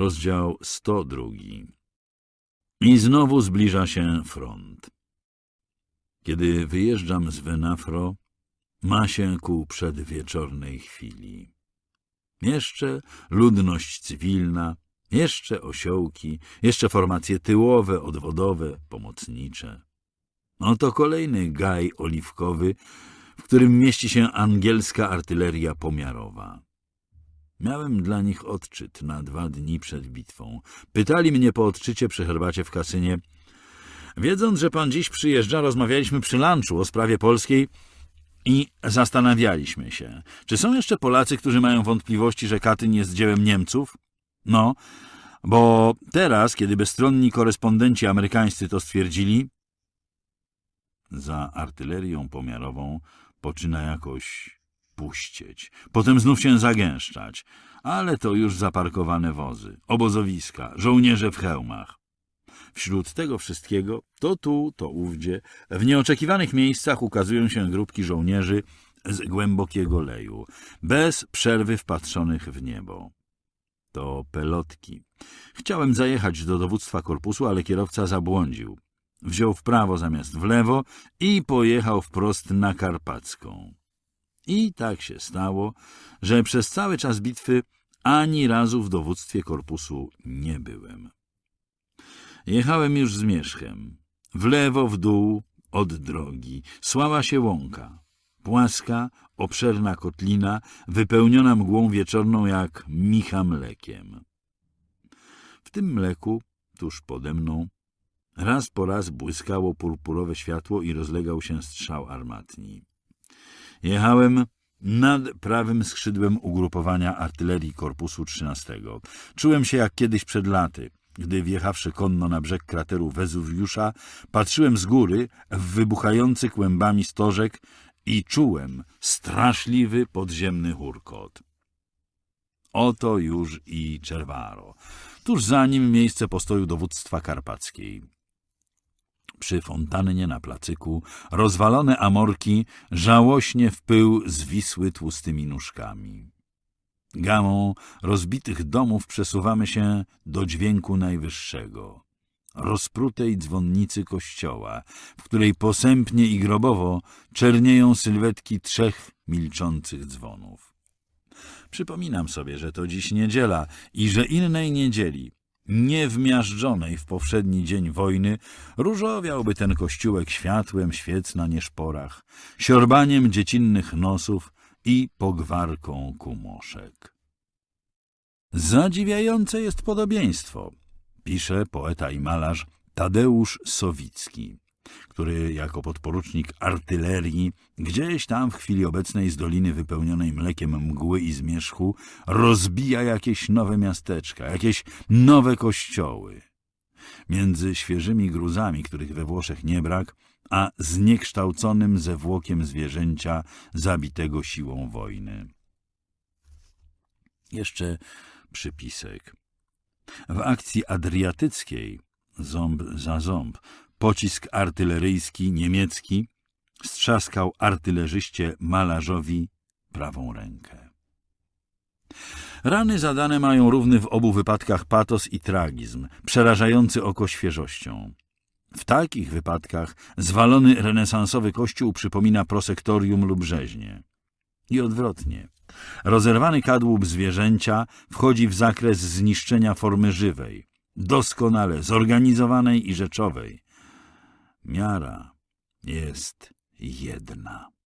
Rozdział 102. I znowu zbliża się front. Kiedy wyjeżdżam z Venafro, ma się ku przedwieczornej chwili. Jeszcze ludność cywilna, jeszcze osiołki, jeszcze formacje tyłowe, odwodowe, pomocnicze. Oto kolejny gaj oliwkowy, w którym mieści się angielska artyleria pomiarowa. Miałem dla nich odczyt na dwa dni przed bitwą. Pytali mnie po odczycie przy herbacie w kasynie. Wiedząc, że pan dziś przyjeżdża, rozmawialiśmy przy lunchu o sprawie polskiej i zastanawialiśmy się, czy są jeszcze Polacy, którzy mają wątpliwości, że Katyn jest dziełem Niemców? No, bo teraz, kiedy bezstronni korespondenci amerykańscy to stwierdzili, za artylerią pomiarową poczyna jakoś puścieć. Potem znów się zagęszczać. Ale to już zaparkowane wozy, obozowiska, żołnierze w hełmach. Wśród tego wszystkiego, to tu, to ówdzie, w nieoczekiwanych miejscach ukazują się grupki żołnierzy z głębokiego leju, bez przerwy wpatrzonych w niebo. To pelotki. Chciałem zajechać do dowództwa korpusu, ale kierowca zabłądził. Wziął w prawo zamiast w lewo i pojechał wprost na Karpacką. I tak się stało, że przez cały czas bitwy ani razu w dowództwie korpusu nie byłem. Jechałem już z Mierzchem. W lewo, w dół, od drogi. Słała się łąka. Płaska, obszerna kotlina, wypełniona mgłą wieczorną jak micha mlekiem. W tym mleku, tuż pode mną, raz po raz błyskało purpurowe światło i rozlegał się strzał armatni. Jechałem nad prawym skrzydłem ugrupowania artylerii Korpusu 13. Czułem się jak kiedyś przed laty, gdy wjechawszy konno na brzeg krateru Wezuwiusza, patrzyłem z góry w wybuchający kłębami stożek i czułem straszliwy podziemny hurkot. Oto już i Czerwaro. Tuż za nim miejsce postoju dowództwa karpackiej. Przy fontannie na placyku rozwalone amorki żałośnie w pył zwisły tłustymi nóżkami. Gamą rozbitych domów przesuwamy się do dźwięku najwyższego, rozprutej dzwonnicy kościoła, w której posępnie i grobowo czernieją sylwetki trzech milczących dzwonów. Przypominam sobie, że to dziś niedziela i że innej niedzieli, nie wmiażdżonej w powszedni dzień wojny, różowiałby ten kościółek światłem świec na nieszporach, siorbaniem dziecinnych nosów i pogwarką kumoszek. Zadziwiające jest podobieństwo, pisze poeta i malarz Tadeusz Sowicki, który jako podporucznik artylerii gdzieś tam w chwili obecnej z doliny wypełnionej mlekiem mgły i zmierzchu rozbija jakieś nowe miasteczka, jakieś nowe kościoły. Między świeżymi gruzami, których we Włoszech nie brak, a zniekształconym zewłokiem zwierzęcia zabitego siłą wojny. Jeszcze przypisek. W akcji adriatyckiej, ząb za ząb, pocisk artyleryjski niemiecki strzaskał artylerzyście malarzowi prawą rękę. Rany zadane mają równy w obu wypadkach patos i tragizm, przerażający oko świeżością. W takich wypadkach zwalony renesansowy kościół przypomina prosektorium lub rzeźnię. I odwrotnie. Rozerwany kadłub zwierzęcia wchodzi w zakres zniszczenia formy żywej, doskonale zorganizowanej i rzeczowej. Miara jest jedna.